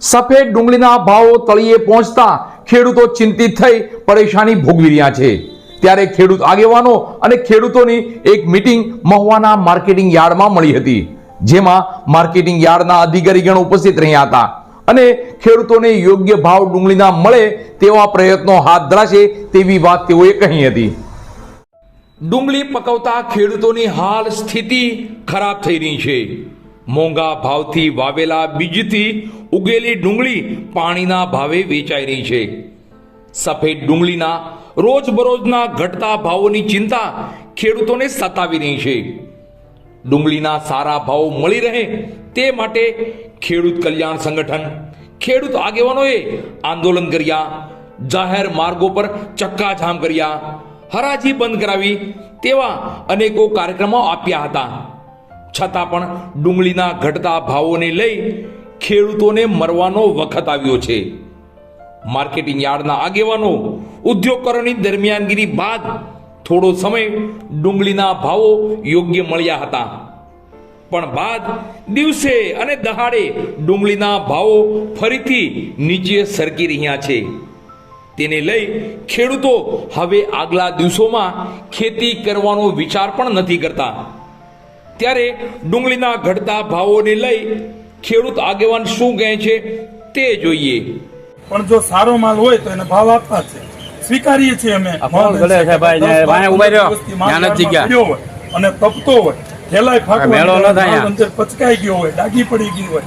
સફેદ ડુંગળીના ભાવો તળિયે પહોંચતા ખેડૂતો ચિંતિત થઈ પરેશાની ભોગવી રહ્યા છે. ત્યારે ખેડૂત આગેવાનો અને ખેડૂતોની એક મીટિંગ મહુવાના માર્કેટિંગ યાર્ડમાં મળી હતી, જેમાં માર્કેટિંગ યાર્ડના અધિકારીગણ ઉપસ્થિત રહ્યા હતા અને ખેડૂતોને યોગ્ય ભાવ ડુંગળીના મળે તેવા પ્રયત્નો હાથ ધરાશે તેવી વાત તેઓએ કહી હતી. ડુંગળી પકવતા ખેડૂતોની હાલ સ્થિતિ ખરાબ થઈ રહી છે. મોંઘા ભાવથી વાવેલા બીજથી ઉગેલી ડુંગળી પાણીના ભાવે વેચાઈ રહી છે. સફેદ ડુંગળીના રોજબરોજના ઘટતા ભાવોની ચિંતા ખેડૂતોને સતાવી રહી છે. ડુંગળીના સારા ભાવ મળી રહે તે માટે ખેડૂત કલ્યાણ સંગઠન, ખેડૂત આગેવાનોએ આંદોલન કર્યા, જાહેર માર્ગો પર ચક્કાજામ કર્યા, હરાજી બંધ કરાવી તેવા અનેકો કાર્યક્રમો આપ્યા હતા. છતાં પણ ડુંગળીના ઘટતા ભાવોને લઈ ખેડૂતોને મરવાનો વખત આવ્યો છે. માર્કેટિંગ યાર્ડના આગેવાનો ઉદ્યોગકરોની દરમિયાનગીરી બાદ થોડો સમય ડુંગળીના ભાવો યોગ્ય મળ્યા હતા. પણ બાદ દિવસે અને દહાડે ડુંગળીના ભાવો ફરીથી નીચે સરકી રહ્યા છે. તેને લઈ ખેડૂતો હવે આગલા દિવસોમાં ખેતી કરવાનો વિચાર પણ નથી કરતા. ત્યારે ડુંગળીના ઘટતા ભાવોને લઈ ખેડૂત આગેવાન શું કહે છે તે જોઈએ. પણ જો સારો માલ હોય તો એને ભાવ આપવા છે. સ્વીકારીએ છીએ અમે. અને તપતો હોય. થેલાય ફાટવા મેળો ન થાય માલ અંદર પચકાઈ ગયો હોય ડાગી પડી ગઈ હોય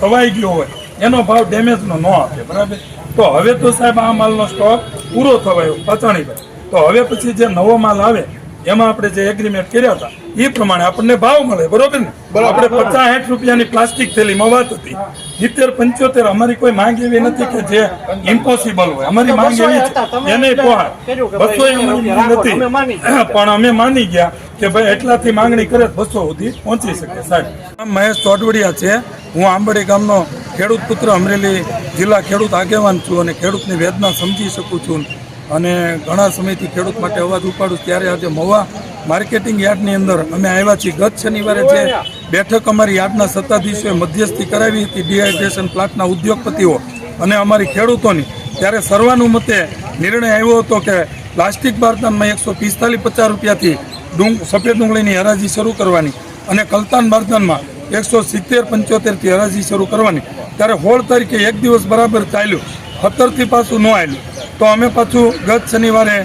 તવાઈ ગયો હોય. એનો ભાવ ડેમેજ નો ન આપે બરાબર? તો હવે તો સાહેબ આ માલનો સ્ટોક પૂરો થવાયો પચાણી ભાઈ તો હવે પછી જે નવો માલ આવે એમાં આપણે જે એગ્રીમેન્ટ કર્યા હતા એ પ્રમાણે આપણને ભાવ મળે બરોબર ને? આપણે પચાસ સાઠ રૂપિયાની પ્લાસ્ટિક થેલીમાં વાત હતી. સિત્તેર પંચોતેર અમારી કોઈ માંગ એવી નથી કે જે ઇમ્પોસિબલ હોય. અમારી માંગ એવી છે. એને પોહાય બસો નથી. પણ અમે માની ગયા કે ભાઈ એટલાથી માંગણી કરે બસો સુધી પહોંચી શકે સાહેબ. મહેશ ચોટવડિયા છે. હું આંબડી ગામનો ખેડૂત પુત્ર અમરેલી જિલ્લા ખેડૂત આગેવાન છું અને ખેડૂતની વેદના સમજી શકું છું. અને ઘણા સમયથી ખેડૂત માટે અવાજ ઉપાડું ત્યારે આજે મવા માર્કેટિંગ યાર્ડની અંદર અમે આવ્યા છીએ. ગત શનિવારે જે બેઠક અમારી યાર્ડના સત્તાધીશોએ મધ્યસ્થી કરાવી હતી, ડિહાઇડ્રેશન પ્લાન્ટના ઉદ્યોગપતિઓ અને અમારી ખેડૂતોની. ત્યારે સર્વાનુમતે નિર્ણય આવ્યો હતો કે પ્લાસ્ટિક બારદાનમાં એકસો પિસ્તાલીસ પચાસ રૂપિયાથી ડુંગ, સફેદ ડુંગળીની હરાજી શરૂ કરવાની અને કલતાન બારદાનમાં એકસો સિત્તેર પંચોતેરથી હરાજી શરૂ કરવાની. ત્યારે હોળ તરીકે એક દિવસ બરાબર ચાલ્યું. સત્તરથી પાછું ન આવ્યું તો અમે પાછું ગત શનિવારે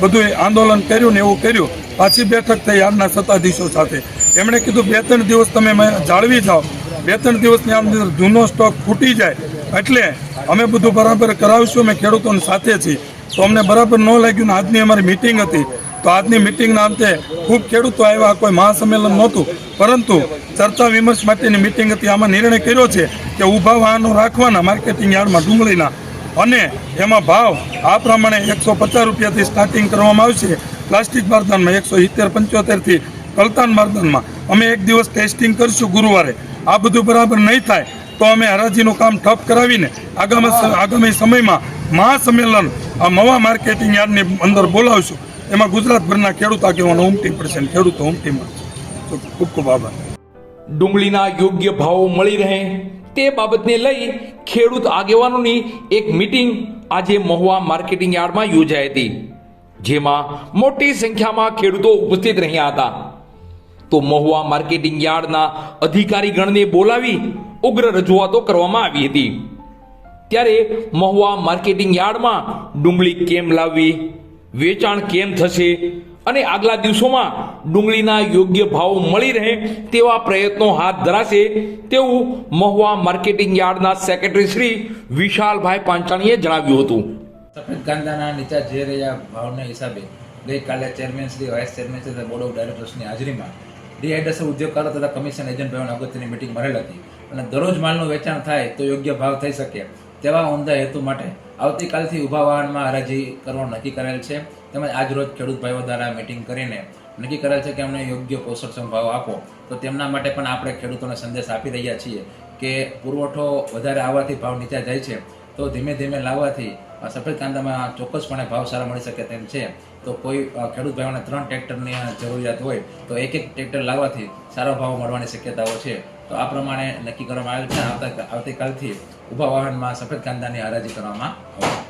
બધું આંદોલન કર્યું ને એવું કર્યું. પાછી બેઠક થઈ આજના સત્તાધીશો સાથે. એમણે કીધું, બે ત્રણ દિવસ તમે જાળવી જાઓ. બે ત્રણ દિવસની અંદર જૂનો સ્ટોક ફૂટી જાય. એટલે અમે બધું બરાબર કરાવીશું, અમે ખેડૂતોની સાથે છીએ. તો અમને બરાબર ન લાગ્યું ને આજની અમારી મિટિંગ હતી. તો આજની મિટિંગના અંતે ખૂબ ખેડૂતો આવ્યા, કોઈ મહાસંમેલન નહોતું. પરંતુ ચર્ચા વિમર્શ માટેની મિટિંગ હતી. આમાં નિર્ણય કર્યો છે કે ઊભા વાહનો રાખવાના, માર્કેટિંગ યાર્ડમાં ડુંગળીના. અને એમાં ભાવ આ પ્રમાણે એકસો પચાસ રૂપિયાથી સ્ટાર્ટિંગ કરવામાં આવશે. પ્લાસ્ટિક બારદાનમાં એકસો સિત્તેર, પંચોતેરથી કલતાન બારદાનમાં અમે એક દિવસ ટેસ્ટિંગ કરીશું ગુરુવારે. આ બધું બરાબર નહીં થાય, તો અમે હરાજીનું કામ ઠપ કરાવીને આગામી આગામી સમયમાં મહાસંમેલન, આ મવા માર્કેટિંગ યાર્ડની અંદર બોલાવશું. એમાં ગુજરાતભરના ખેડૂત આગેવાનો ઉમટી પડશે અને ખેડૂતો ઉમટી મળશે. ખૂબ ખૂબ આભાર. ડુંગળીના યોગ્ય ભાવો મળી રહે. તે બાબતને લઈ ખેડૂત આગેવાનોની એક મીટિંગ આજે મહુવા માર્કેટિંગ યાર્ડમાં યોજાઈ હતી, જેમાં મોટી સંખ્યામાં ખેડૂતો ઉપસ્થિત રહ્યા હતા. તો મહુવા માર્કેટિંગ યાર્ડના અધિકારીગણને બોલાવી ઉગ્ર રજૂઆતો કરવામાં આવી હતી. ત્યારે મહુવા માર્કેટિંગ યાર્ડમાં ડુંગળી કેમ લાવવી, વેચાણ કેમ થશે અને આગલા દિવસોમાં ડુંગળીના યોગ્ય ભાવ મળી રહે તેવા પ્રયત્નો હાથ ધરાશે તેવું મહુવા માર્કેટિંગ યાર્ડના સેક્રેટરી શ્રી વિશાલભાઈ પાંચાણીએ જણાવ્યું હતું. સફેદ કાંદાના નીચા જે રહ્યા ભાવના હિસાબે ગઈકાલે chairman Shri, vice chairman Shri board of ડાયરેક્ટર્સની હાજરીમાં ડિહાઇડ્રેશન ઉદ્યોગકારો તથા કમિશન એજન્ટ ભાઈઓની અગત્યની મિટિંગ મળેલ હતી. અને દરરોજ માલનું વેચાણ થાય તો યોગ્ય ભાવ થઈ શકે. તેવા ઉમદા હેતુ માટે આવતીકાલથી ઊભા વાહનમાં હરાજી કરવાનું નક્કી કરેલ છે. તેમજ આજ રોજ ખેડૂત ભાઈઓ દ્વારા મિટિંગ કરીને નક્કી કરેલ છે કે અમને યોગ્ય પોષણક્ષમ ભાવ આપો. તો તેમના માટે પણ આપણે ખેડૂતોને સંદેશ આપી રહ્યા છીએ કે પુરવઠો વધારે આવવાથી ભાવ નીચા જાય છે. તો ધીમે ધીમે લાવવાથી સફેદ કાંદામાં ચોક્કસપણે ભાવ સારા મળી શકે તેમ છે. તો કોઈ ખેડૂત ભાઈઓને ત્રણ ટ્રેક્ટરની જરૂરિયાત હોય તો એક એક ટ્રેક્ટર લાવવાથી સારો ભાવ મળવાની શક્યતાઓ છે. તો આ પ્રમાણે નક્કી કરવામાં આવેલ છે આવતા, આવતીકાલથી ઊભા વાહનમાં સફેદ કાંદાની હરાજી કરવામાં આવશે